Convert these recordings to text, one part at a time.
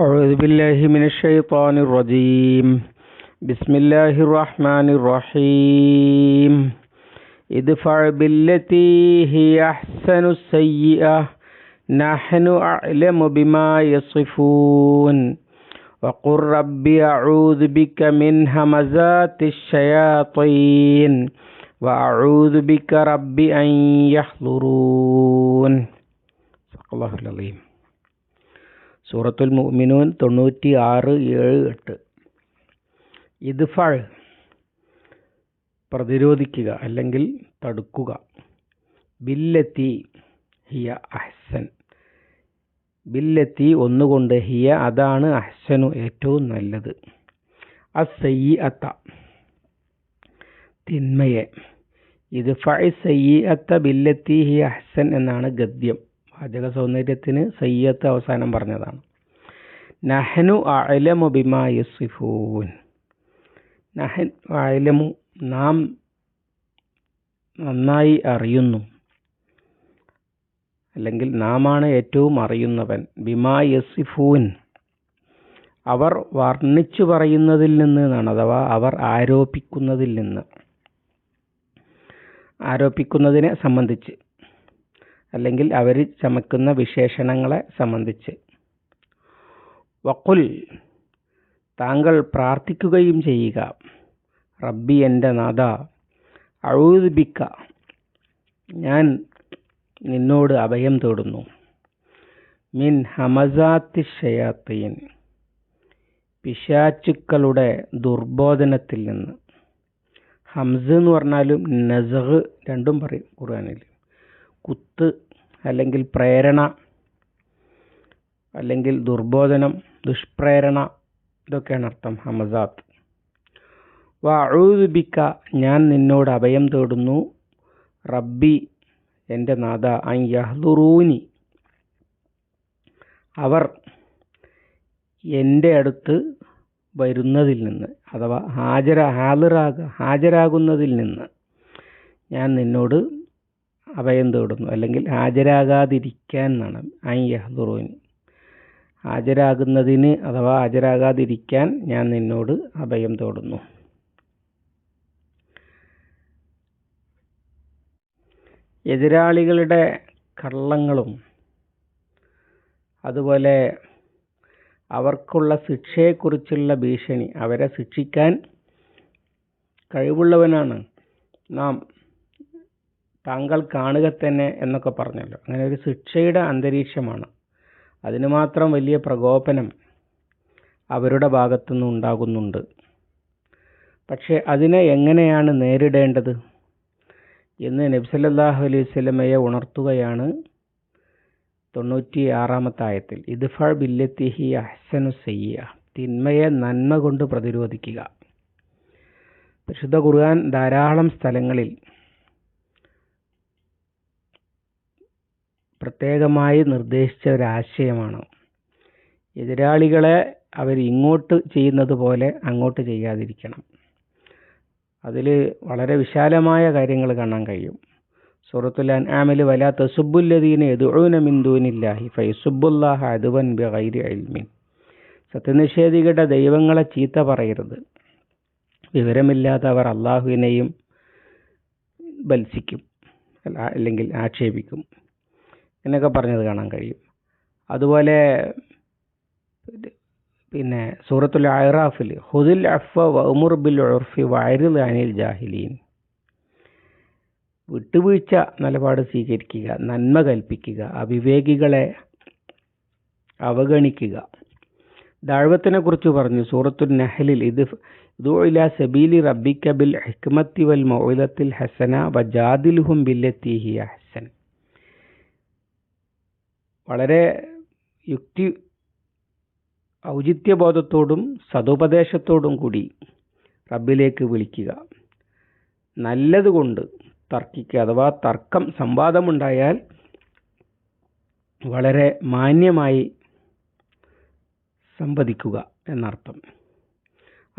أعوذ بالله من الشيطان الرجيم. بسم الله الرحمن الرحيم. ادفع بالتي هي أحسن السيئة. نحن أعلم بما يصفون. وقل رب أعوذ بك من همزات الشياطين. وأعوذ بك رب أن يحضرون. صدق الله العظيم. സൂറത്തുൽ മുഅ്മിനൂൻ തൊണ്ണൂറ്റി ആറ് ഏഴ് എട്ട്. ഇദ്ഫാൾ പ്രതിരോധിക്കുക അല്ലെങ്കിൽ തടുക്കുക. ബില്ലത്തി ഹിയ അഹ്സൻ. ബില്ലത്തി ഒന്നുകൊണ്ട് ഹിയ അതാണ് അഹ്സനു ഏറ്റവും നല്ലത്. അസയ്യി അത്ത തിന്മയെ. ഇത് ഫൈ സയ്യി അത്ത ബില്ലത്തി ഹി അഹ്സൻ എന്നാണ് ഗദ്യം. വാചക സൗന്ദര്യത്തിന് സയ്യത്ത് അവസാനം പറഞ്ഞതാണ്. നഹനു അലമു ബിമാ യസിഫൂൻ. നഹൻ അലമു നാം നന്നായി അറിയുന്നു. അല്ലെങ്കിൽ നാമാണ് ഏറ്റവും അറിയുന്നവൻ. ബിമാ യസിഫൂൻ. അവർ വർണിച്ചു പറയുന്നതിൽ നിന്ന് എന്നാണ് അഥവാ അവർ ആരോപിക്കുന്നതിൽ നിന്ന്. ആരോപിക്കുന്നതിനെ സംബന്ധിച്ച്. അല്ലെങ്കിൽ അവർ ചമക്കുന്ന വിശേഷണങ്ങളെ സംബന്ധിച്ച്. വക്കുൽ താങ്കൾ പ്രാർത്ഥിക്കുകയും ചെയ്യുക. റബ്ബി എന്റെ നാഥ അഴുതിപ്പിക്ക ഞാൻ നിന്നോട് അഭയം തേടുന്നു. മിൻ ഹമസാത്തി ഷയാത്തീൻ പിശാച്ചുക്കളുടെ ദുർബോധനത്തിൽ നിന്ന്. ഹംസ് എന്ന് പറഞ്ഞാലും നസഹ് രണ്ടും പറയും ഖുർആനിൽ. കുത്ത് അല്ലെങ്കിൽ പ്രേരണ അല്ലെങ്കിൽ ദുർബോധനം ദുഷ്പ്രേരണ ഇതൊക്കെയാണ് അർത്ഥം. ഹമസാത്ത്. വഴുതുബിക്ക ഞാൻ നിന്നോട് അഭയം തേടുന്നു. റബ്ബി എന്റെ നാഥ ഐ അവർ എന്റെ അടുത്ത് വരുന്നതിൽ നിന്ന് അഥവാ ഹാജര ഹാജരാക ഹാജരാകുന്നതിൽ നിന്ന് ഞാൻ നിന്നോട് അഭയം തേടുന്നു. അല്ലെങ്കിൽ ഹാജരാകാതിരിക്കാൻ എന്നാണ്. ഐ യഹ്ദുറൂനി. ഹാജരാകുന്നതിന് അഥവാ ഹാജരാകാതിരിക്കാൻ ഞാൻ നിന്നോട് അഭയം തോടുന്നു. എതിരാളികളുടെ കള്ളങ്ങളും അതുപോലെ അവർക്കുള്ള ശിക്ഷയെക്കുറിച്ചുള്ള ഭീഷണി അവരെ ശിക്ഷിക്കാൻ കഴിവുള്ളവനാണ് നാം. താങ്കൾ കാണുക തന്നെ എന്നൊക്കെ പറഞ്ഞല്ലോ. അങ്ങനെ ഒരു ശിക്ഷയുടെ അന്തരീക്ഷമാണ്. അതിന് മാത്രം വലിയ പ്രകോപനം അവരുടെ ഭാഗത്തുനിന്ന് ഉണ്ടാകുന്നുണ്ട്. പക്ഷെ അതിനെ എങ്ങനെയാണ് നേരിടേണ്ടത് എന്ന് നബ്സല്ലാഹു അലൈഹി സ്വലമയെ ഉണർത്തുകയാണ് തൊണ്ണൂറ്റി ആറാമത്തെ ആയത്തിൽ. ഇദ്ഫാ ബില്ലത്തിഹി അഹ്സനു സയ്യ തിന്മയെ നന്മ കൊണ്ട് പ്രതിരോധിക്കുക. പരിശുദ്ധ ഖുർആൻ ധാരാളം സ്ഥലങ്ങളിൽ പ്രത്യേകമായി നിർദ്ദേശിച്ച ഒരാശയമാണ് എതിരാളികളെ അവർ ഇങ്ങോട്ട് ചെയ്യുന്നത് പോലെ അങ്ങോട്ട് ചെയ്യാതിരിക്കണം. അതിൽ വളരെ വിശാലമായ കാര്യങ്ങൾ കാണാൻ കഴിയും. സൂറത്തുൽ അൻആമിൽ വല തസുബുല്ലദീന യദുഊന മിൻ ദൂനില്ലാഹി ഫയസുബുല്ലാഹ അദ്വൻ ബിഗൈരി ഇൽമിൻ. സത്യനിഷേധികളുടെ ദൈവങ്ങളെ ചീത്ത പറയരുത്. വിവരമില്ലാതെ അവർ അള്ളാഹുവിനെയും ബത്സിക്കും അല്ലെങ്കിൽ ആക്ഷേപിക്കും. എന്നൊക്കെ പറഞ്ഞത് കാണാൻ കഴിയും. അതുപോലെ പിന്നെ സൂറത്തുൽ അഹ്റാഫിൽ ഹുദുൽ അഫ്വ വമുർ ബിൽ ഉർഫി വയറിൽ അനിൽ ജാഹിലീൻ. വിട്ടുവീഴ്ച നിലപാട് സ്വീകരിക്കുക നന്മ കൽപ്പിക്കുക അവിവേകികളെ അവഗണിക്കുക. ദാഴ്വത്തിനെ കുറിച്ച് പറഞ്ഞു സൂറത്തുൽ നഹലിൽ ഇത് ഇല സബീലി റബ്ബിക്ക ബിൽ ഹിക്മത്തി വൽ മൗലത്തിൽ ഹസന വജാദിൽഹും ബില്ലത്തിഹി ഹസൻ. വളരെ യുക്തി ഔചിത്യബോധത്തോടും സതുപദേശത്തോടും കൂടി റബ്ബിലേക്ക് വിളിക്കുക. നല്ലതുകൊണ്ട് തർക്കിക്കുക അഥവാ തർക്കം സംവാദമുണ്ടായാൽ വളരെ മാന്യമായി സംവദിക്കുക എന്നർത്ഥം.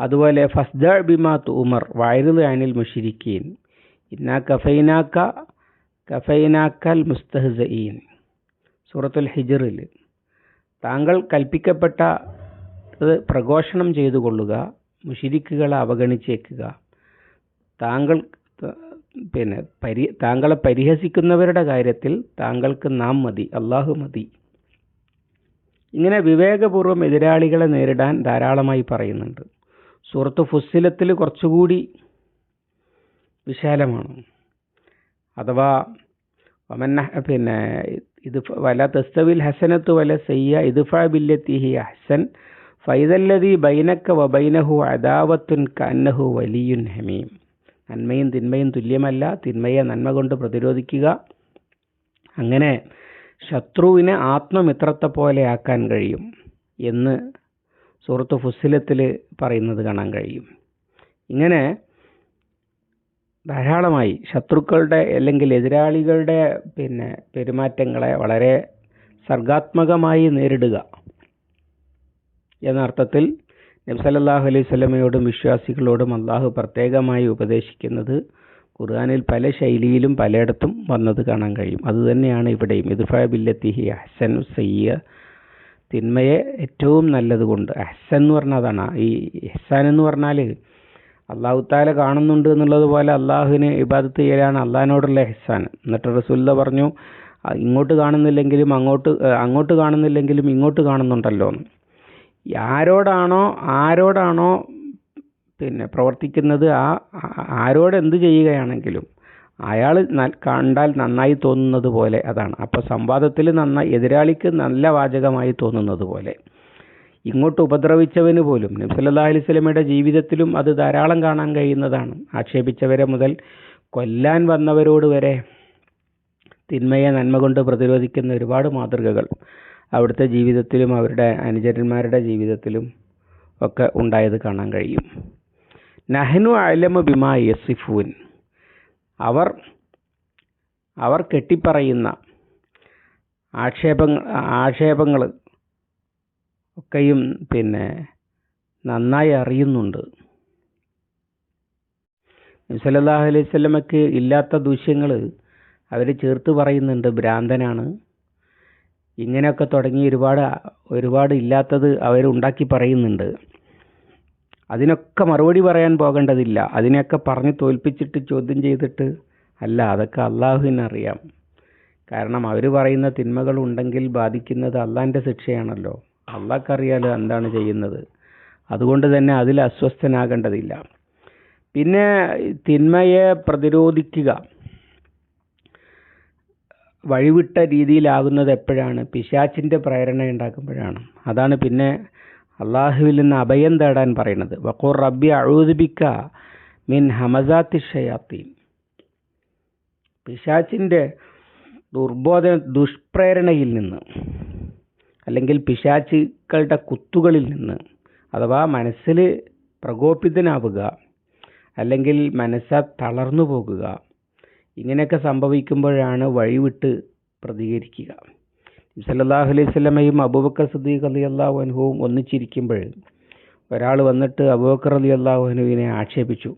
അതുപോലെ ഫസ്ദ ബിമാത്ത് ഉമർ വയറുത് അനിൽ മുഷിരിക്കീൻ ഇന്ന കഫൈനാക്ക കഫൈനാക്കൽ മുസ്തഹ്സീൻ സൂറത്തുൽ ഹിജറിൽ. താങ്കൾ കൽപ്പിക്കപ്പെട്ട അത് പ്രഘോഷണം ചെയ്തു കൊള്ളുക മുഷിരിക്കുകളെ അവഗണിച്ചേക്കുക. താങ്കൾ പിന്നെ പരി താങ്കളെ പരിഹസിക്കുന്നവരുടെ കാര്യത്തിൽ താങ്കൾക്ക് നാം മതി അള്ളാഹു മതി. ഇങ്ങനെ വിവേകപൂർവം എതിരാളികളെ നേരിടാൻ ധാരാളമായി പറയുന്നുണ്ട്. സുഹൃത്ത് ഫുസ്സിലത്തിൽ കുറച്ചുകൂടി വിശാലമാണ്. അഥവാ പിന്നെ ഇത് വല തസ്തവിൽ ഹസനത്ത് വല സയ്യ ഇദ്ഫ ബില്ലത്തിഹി അഹ്സൻ. ഫൈദല്ലതി ബൈനക്ക വബൈനഹു അദാവത്തുൻ കന്നഹു വലിയുൻ ഹമീം. നന്മയും തിന്മയും തുല്യമല്ല. തിന്മയെ നന്മ കൊണ്ട് പ്രതിരോധിക്കുക. അങ്ങനെ ശത്രുവിനെ ആത്മമിത്രത്തെ പോലെ ആക്കാൻ കഴിയും എന്ന് സുഹൃത്ത് ഫുസ്സിലത്തിൽ പറയുന്നത് കാണാൻ കഴിയും. ഇങ്ങനെ ധാരാളമായി ശത്രുക്കളുടെ അല്ലെങ്കിൽ എതിരാളികളുടെ പിന്നെ പെരുമാറ്റങ്ങളെ വളരെ സർഗാത്മകമായി നേരിടുക എന്ന അർത്ഥത്തിൽ നബ്സലല്ലാഹു അലൈഹി സ്വലമയോടും വിശ്വാസികളോടും അള്ളാഹു പ്രത്യേകമായി ഉപദേശിക്കുന്നത് ഖുർആാനിൽ പല ശൈലിയിലും പലയിടത്തും വന്നത് കാണാൻ കഴിയും. അതുതന്നെയാണ് ഇവിടെയും. ഇദ്ഫ ബില്ലത്തിഹി അഹ്സൻ സയ്യ. തിന്മയെ ഏറ്റവും നല്ലതുകൊണ്ട് അഹ്സൻ എന്ന് പറഞ്ഞതാണ് ഈ ഇഹ്സാൻ എന്ന് പറഞ്ഞാൽ അള്ളാഹു താല കാണുന്നുണ്ട് എന്നുള്ളത് പോലെ അള്ളാഹുവിനെ ഇബാദത്ത് ചെയ്യലാണ് അള്ളാഹിനോടുള്ള എഹ്സാൻ. എന്നിട്ട് റസൂല്ല പറഞ്ഞു ഇങ്ങോട്ട് കാണുന്നില്ലെങ്കിലും അങ്ങോട്ട് അങ്ങോട്ട് കാണുന്നില്ലെങ്കിലും ഇങ്ങോട്ട് കാണുന്നുണ്ടല്ലോ. എന്ന് ആരോടാണോ ആരോടാണോ പിന്നെ പ്രവർത്തിക്കുന്നത് ആ ആരോട് എന്ത് ചെയ്യുകയാണെങ്കിലും അയാൾ കണ്ടാൽ നന്നായി തോന്നുന്നത് പോലെ അതാണ്. അപ്പോൾ സംവാദത്തിൽ നന്നായി എതിരാളിക്ക് നല്ല വാചകമായി തോന്നുന്നത് പോലെ. ഇങ്ങോട്ട് ഉപദ്രവിച്ചവന് പോലും നബി നബ്സല്ലാ അലൈഹി സ്വലമയുടെ ജീവിതത്തിലും അത് ധാരാളം കാണാൻ കഴിയുന്നതാണ്. ആക്ഷേപിച്ചവരെ മുതൽ കൊല്ലാൻ വന്നവരോട് വരെ തിന്മയെ നന്മ കൊണ്ട് പ്രതിരോധിക്കുന്ന ഒരുപാട് മാതൃകകൾ അവിടുത്തെ ജീവിതത്തിലും അവരുടെ അനുചരന്മാരുടെ ജീവിതത്തിലും ഒക്കെ ഉണ്ടായത് കാണാൻ കഴിയും. നഹനു അലമ ബിമാ യസിഫൂൻ. അവർ അവർ കെട്ടിപ്പറയുന്ന ആക്ഷേപങ്ങൾ ആക്ഷേപങ്ങൾ ഒക്കെയും പിന്നെ നന്നായി അറിയുന്നുണ്ട്. സല്ലല്ലാഹു അലൈഹി സ്വലമക്ക് ഇല്ലാത്ത ദൂഷ്യങ്ങൾ അവർ ചേർത്ത് പറയുന്നുണ്ട്. ഭ്രാന്തനാണ്. ഇങ്ങനെയൊക്കെ തുടങ്ങി ഒരുപാട് ഒരുപാട് ഇല്ലാത്തത് അവരുണ്ടാക്കി പറയുന്നുണ്ട്. അതിനൊക്കെ മറുപടി പറയാൻ പോകേണ്ടതില്ല. അതിനെയൊക്കെ പറഞ്ഞ് തോൽപ്പിച്ചിട്ട് ചോദ്യം ചെയ്തിട്ട് അല്ല അതൊക്കെ അള്ളാഹുവിനറിയാം കാരണം അവർ പറയുന്ന തിന്മകൾ ഉണ്ടെങ്കിൽ ബാധിക്കുന്നത് അള്ളാന്റെ ശിക്ഷയാണല്ലോ. അള്ളാഹ്ക്കറിയാലോ എന്താണ് ചെയ്യുന്നത്. അതുകൊണ്ട് തന്നെ അതിൽ അസ്വസ്ഥനാകേണ്ടതില്ല. പിന്നെ തിന്മയെ പ്രതിരോധിക്കുക. വഴിവിട്ട രീതിയിലാകുന്നത് എപ്പോഴാണ്? പിശാച്ചിന്റെ പ്രേരണ ഉണ്ടാക്കുമ്പോഴാണ്. അതാണ് പിന്നെ അള്ളാഹുവിൽ നിന്ന് അഭയം തേടാൻ പറയുന്നത്. വക്കൂർ റബ്ബി അഴുതിപ്പിക്ക മിൻ ഹമസാത്തി ഷയാത്തീൻ. പിശാച്ചിന്റെ ദുർബോധന ദുഷ്പ്രേരണയിൽ നിന്ന്. അല്ലെങ്കിൽ പിശാച്ചുക്കളുടെ കുത്തുകളിൽ നിന്ന് അഥവാ മനസ്സിൽ പ്രകോപിതനാവുക അല്ലെങ്കിൽ മനസ്സ തളർന്നു പോകുക ഇങ്ങനെയൊക്കെ സംഭവിക്കുമ്പോഴാണ് വഴിവിട്ട് പ്രതികരിക്കുക. സല്ലല്ലാഹു അലൈഹി സ്വലമയും അബൂബക്കർ സദീഖ് അലി അള്ളാഹു ഒന്നിച്ചിരിക്കുമ്പോൾ ഒരാൾ വന്നിട്ട് അബൂബക്കർ അലി അള്ളാഹു ആക്ഷേപിച്ചു.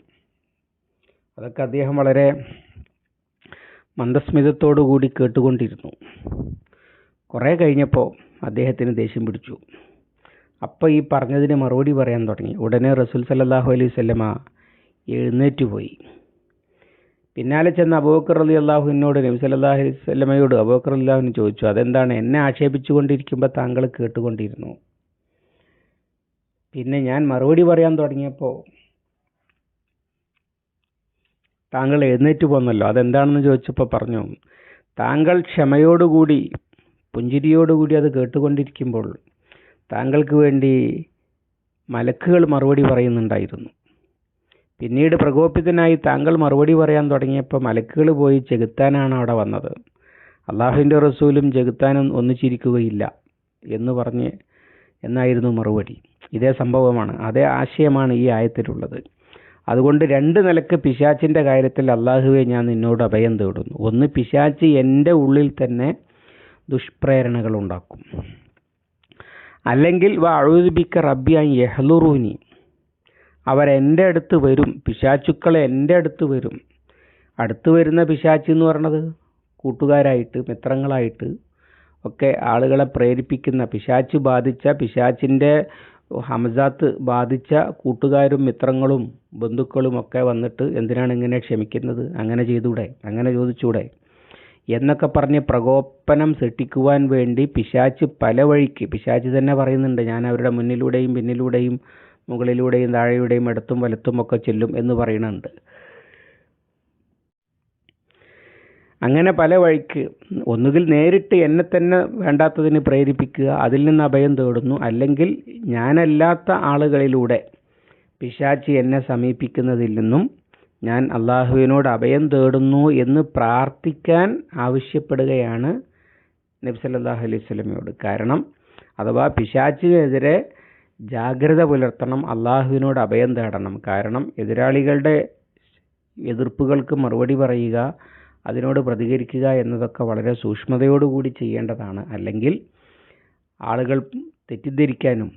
അതൊക്കെ അദ്ദേഹം വളരെ മന്ദസ്മിതത്തോടു കൂടി കേട്ടുകൊണ്ടിരുന്നു. കുറേ കഴിഞ്ഞപ്പോൾ അദ്ദേഹത്തിന് ദേഷ്യം പിടിച്ചു. അപ്പോൾ ഈ പറഞ്ഞതിന് മറുപടി പറയാൻ തുടങ്ങി. ഉടനെ റസൂൽ സല്ലാഹു അലൈഹി സ്വല്ലമ എഴുന്നേറ്റ് പോയി. പിന്നാലെ ചെന്ന് അബൂബക്കർ അലി അള്ളാഹുവിനോട് നബി സല്ലാഹു അലൈഹി സ്വല്ലമയോട് അബൂബക്കർ അള്ളാഹുവിന് ചോദിച്ചു അതെന്താണ്? എന്നെ ആക്ഷേപിച്ചുകൊണ്ടിരിക്കുമ്പോൾ താങ്കൾ കേട്ടുകൊണ്ടിരുന്നു? പിന്നെ ഞാൻ മറുപടി പറയാൻ തുടങ്ങിയപ്പോൾ താങ്കൾ എഴുന്നേറ്റ് പോന്നല്ലോ. അതെന്താണെന്ന് ചോദിച്ചപ്പോൾ പറഞ്ഞു താങ്കൾ ക്ഷമയോടുകൂടി പുഞ്ചിരിയോടുകൂടി അത് കേട്ടുകൊണ്ടിരിക്കുമ്പോൾ താങ്കൾക്ക് വേണ്ടി മലക്കുകൾ മറുപടി പറയുന്നുണ്ടായിരുന്നു. പിന്നീട് പ്രകോപിതനായി താങ്കൾ മറുപടി പറയാൻ തുടങ്ങിയപ്പോൾ മലക്കുകൾ പോയി ചെകുത്താനാണ് അവിടെ വന്നത്. അള്ളാഹുവിന്റെ റസൂലും ചെകുത്താനും ഒന്നിച്ചിരിക്കുകയില്ല എന്ന് പറഞ്ഞ് എന്നായിരുന്നു മറുപടി. ഇതേ സംഭവമാണ് അതേ ആശയമാണ് ഈ ആയത്തിലുള്ളത്. അതുകൊണ്ട് രണ്ട് നിലയ്ക്ക് പിശാച്ചിന്റെ കാര്യത്തിൽ അള്ളാഹുവെ ഞാൻ നിന്നോട് അഭയം തേടുന്നു. ഒന്ന് പിശാച്ച് എന്റെ ഉള്ളിൽ തന്നെ ദുഷ്പ്രേരണകൾ ഉണ്ടാക്കും അല്ലെങ്കിൽ വ അഴുതിപ്പിക്ക റബ്ബിയാൻ യഹ്ലുറൂനി അവരെന്റെ അടുത്ത് വരും പിശാച്ചുക്കൾ എന്റെ അടുത്ത് വരും അടുത്ത് വരുന്ന പിശാച്ച് എന്ന് പറയണത് കൂട്ടുകാരായിട്ട് മിത്രങ്ങളായിട്ട് ഒക്കെ ആളുകളെ പ്രേരിപ്പിക്കുന്ന പിശാച്ച് ബാധിച്ച പിശാച്ചിന്റെ ഹംസാത്ത് ബാധിച്ച കൂട്ടുകാരും മിത്രങ്ങളും ബന്ധുക്കളും ഒക്കെ വന്നിട്ട് എന്തിനാണ് ഇങ്ങനെ ക്ഷമിക്കുന്നത്? അങ്ങനെ ചെയ്തൂടെ? അങ്ങനെ ചോദിച്ചൂടെ? എന്നൊക്കെ പറഞ്ഞ് പ്രകോപനം സൃഷ്ടിക്കുവാൻ വേണ്ടി പിശാച്ച് പല വഴിക്ക് പിശാച്ച് തന്നെ പറയുന്നുണ്ട് ഞാൻ അവരുടെ മുന്നിലൂടെയും പിന്നിലൂടെയും മുകളിലൂടെയും താഴെയുടെയും ഇടത്തും വലത്തും ഒക്കെ ചെല്ലും എന്ന് പറയുന്നുണ്ട്. അങ്ങനെ പല വഴിക്ക് ഒന്നുകിൽ നേരിട്ട് എന്നെ തന്നെ വേണ്ടാത്തതിന് പ്രേരിപ്പിക്കുക അതിൽ നിന്ന് അഭയം തേടുന്നു അല്ലെങ്കിൽ ഞാനല്ലാത്ത ആളുകളിലൂടെ പിശാച്ച് എന്നെ സമീപിക്കുന്നതിൽ നിന്നും ഞാൻ അള്ളാഹുവിനോട് അഭയം തേടുന്നു എന്ന് പ്രാർത്ഥിക്കാൻ ആവശ്യപ്പെടുകയാണ് നബി സല്ലല്ലാഹു അലൈഹി സ്വലമയോട് കാരണം അഥവാ പിശാച്ചിനെതിരെ ജാഗ്രത പുലർത്തണം അള്ളാഹുവിനോട് അഭയം തേടണം. കാരണം എതിരാളികളുടെ എതിർപ്പുകൾക്ക് മറുപടി പറയുക അതിനോട് പ്രതികരിക്കുക എന്നതൊക്കെ വളരെ സൂക്ഷ്മതയോടുകൂടി ചെയ്യേണ്ടതാണ്. അല്ലെങ്കിൽ ആളുകൾ തെറ്റിദ്ധരിക്കാനും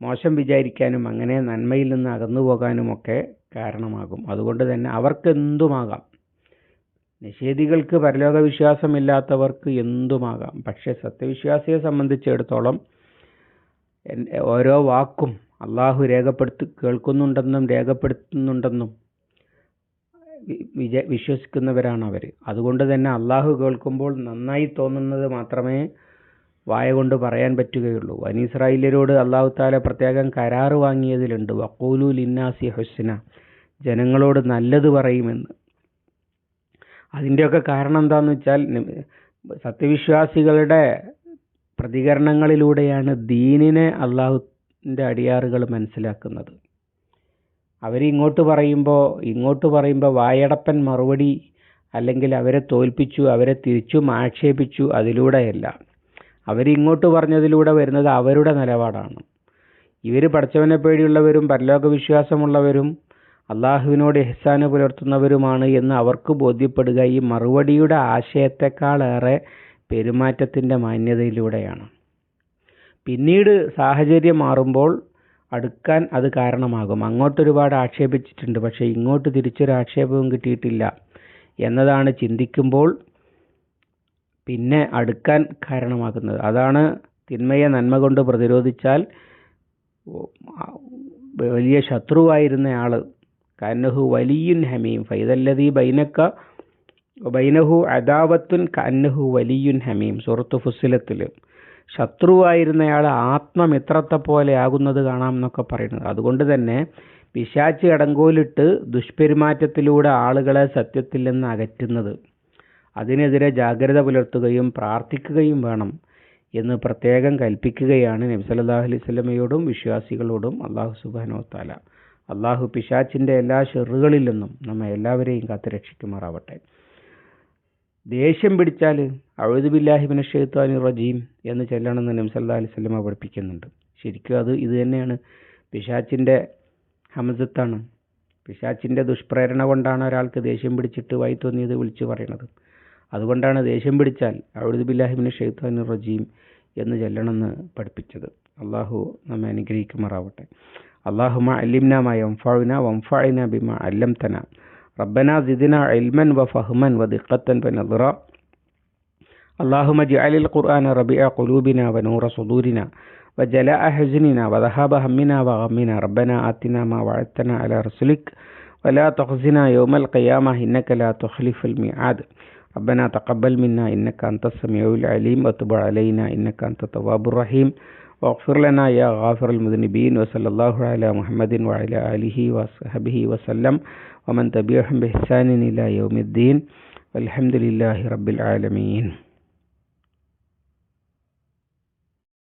മോശം വിചാരിക്കാനും അങ്ങനെ നന്മയിൽ നിന്ന് അകന്നു പോകാനുമൊക്കെ കാരണമാകും. അതുകൊണ്ട് തന്നെ അവർക്ക് എന്തുമാകാം നിഷേധികൾക്ക് പരലോക വിശ്വാസമില്ലാത്തവർക്ക് എന്തുമാകാം? പക്ഷേ സത്യവിശ്വാസിയെ സംബന്ധിച്ചിടത്തോളം ഓരോ വാക്കും അള്ളാഹു രേഖപ്പെടുത്തി കേൾക്കുന്നുണ്ടെന്നും രേഖപ്പെടുത്തുന്നുണ്ടെന്നും വിജ വിശ്വസിക്കുന്നവരാണ് അവർ അതുകൊണ്ട് തന്നെ അള്ളാഹു കേൾക്കുമ്പോൾ നന്നായി തോന്നുന്നത് മാത്രമേ വായ കൊണ്ട് പറയാൻ പറ്റുകയുള്ളൂ. അള്ളാഹു താല പ്രത്യേകം കരാറ് വാങ്ങിയതിലുണ്ട്. വക്കൂലു ലിന്നാസി ഹുസ്ന. ജനങ്ങളോട് നല്ലത് പറയുമെന്ന്. അതിന്റെയൊക്കെ കാരണം എന്താണെന്ന് വെച്ചാൽ സത്യവിശ്വാസികളുടെ പ്രതികരണങ്ങളിലൂടെയാണ് ദീനിനെ അള്ളാഹുവിന്റെ അടിയാറുകൾ മനസ്സിലാക്കുന്നത്. അവരിങ്ങോട്ട് പറയുമ്പോൾ ഇങ്ങോട്ട് പറയുമ്പോൾ വായടപ്പൻ മറുപടി അല്ലെങ്കിൽ അവരെ തോൽപ്പിച്ചു അവരെ തിരിച്ചും ആക്ഷേപിച്ചു അതിലൂടെയല്ല. അവരിങ്ങോട്ട് പറഞ്ഞതിലൂടെ വരുന്നത് അവരുടെ നിലപാടാണ്. ഇവർ പഠിച്ചവനെ പേടിയുള്ളവരും പരലോക വിശ്വാസമുള്ളവരും അള്ളാഹുവിനോട് എഹ്സാന് പുലർത്തുന്നവരുമാണ് എന്ന് അവർക്ക് ബോധ്യപ്പെടുക ഈ മറുപടിയുടെ ആശയത്തെക്കാളേറെ പെരുമാറ്റത്തിന്റെ മാന്യതയിലൂടെയാണ്. പിന്നീട് സാഹചര്യം മാറുമ്പോൾ അടുക്കാൻ അത് കാരണമാകും. അങ്ങോട്ടൊരുപാട് ആക്ഷേപിച്ചിട്ടുണ്ട് പക്ഷേ ഇങ്ങോട്ട് തിരിച്ചൊരു ആക്ഷേപവും കിട്ടിയിട്ടില്ല എന്നതാണ് ചിന്തിക്കുമ്പോൾ പിന്നെ അടുക്കാൻ കാരണമാകുന്നത് അതാണ് തിന്മയെ നന്മ കൊണ്ട് പ്രതിരോധിച്ചാൽ വലിയ ശത്രുവായിരുന്ന ആൾ കന്നഹു വലിയുൻ ഹമീം. ഫൈതല്ലതി ബൈനക്ക ബൈനഹു അദാവത്തുൻ കന്നഹു വലിയുൻ ഹമീം. സുഹൃത്തു ഫുസിലത്തിൽ ശത്രുവായിരുന്നയാൾ ആത്മമിത്രത്തെ പോലെ ആകുന്നത് കാണാം എന്നൊക്കെ പറയുന്നത്. അതുകൊണ്ട് തന്നെ പിശാച്ച് അടങ്കോലിട്ട് ദുഷ്പെരുമാറ്റത്തിലൂടെ ആളുകളെ സത്യത്തിൽ നിന്ന് അകറ്റുന്നത്. അതിനെതിരെ ജാഗ്രത പുലർത്തുകയും പ്രാർത്ഥിക്കുകയും വേണം എന്ന് പ്രത്യേകം കൽപ്പിക്കുകയാണ് നബി സല്ലല്ലാഹു അലൈഹി വസല്ലമയോടും വിശ്വാസികളോടും അള്ളാഹു സുബ്ഹാനഹു അള്ളാഹു പിശാച്ചിന്റെ എല്ലാ ഷെറുകളിൽ നിന്നും നമ്മെ എല്ലാവരെയും കാത്തു രക്ഷിക്കുമാറാവട്ടെ. ദേഷ്യം പിടിച്ചാൽ അഴുതുബില്ലാഹിബിന് ഷെയ്ത്താനി റജീം എന്ന് ചെല്ലണമെന്ന് നബി സല്ലല്ലാഹു അലൈഹി വസല്ലമ പഠിപ്പിക്കുന്നുണ്ട്. ശരിക്കും അത് ഇത് തന്നെയാണ്. പിശാച്ചിന്റെ ഹമസത്താണ്. പിശാച്ചിന്റെ ദുഷ്പ്രേരണ കൊണ്ടാണ് ഒരാൾക്ക് ദേഷ്യം പിടിച്ചിട്ട് വൈ തോന്നിയത് വിളിച്ചു പറയുന്നത് അതുകൊണ്ടാണ് ദേഷ്യം പിടിച്ചാൽ അഴുതുബില്ലാഹിബിന് ഷെയ്ത്താനി റജീം എന്ന് ചെല്ലണമെന്ന് പഠിപ്പിച്ചത് അള്ളാഹു നമ്മെ അനുഗ്രഹിക്കുമാറാവട്ടെ അള്ളാഹുമ അല്ലിംന മാ യംഫഅന വംഫഅന ബിമ അല്ലംതന ربنا زدنا علما وفهما ودقة ونظرا اللهم اجعل القرآن ربيع قلوبنا ونور صدورنا وجلاء حزننا وذهاب همنا وغمنا ربنا آتنا ما وعدتنا على رسلك ولا تخزنا يوم القيامة إنك لا تخلف الميعاد ربنا تقبل منا إنك أنت السميع العليم وتب علينا إنك أنت التواب الرحيم. واغفر لنا يا غافر المذنبين وصلى الله على محمد وعلى آله وصحبه وسلم ومن تبعهم بإحسان إلى يوم الدين. والحمد لله رب العالمين.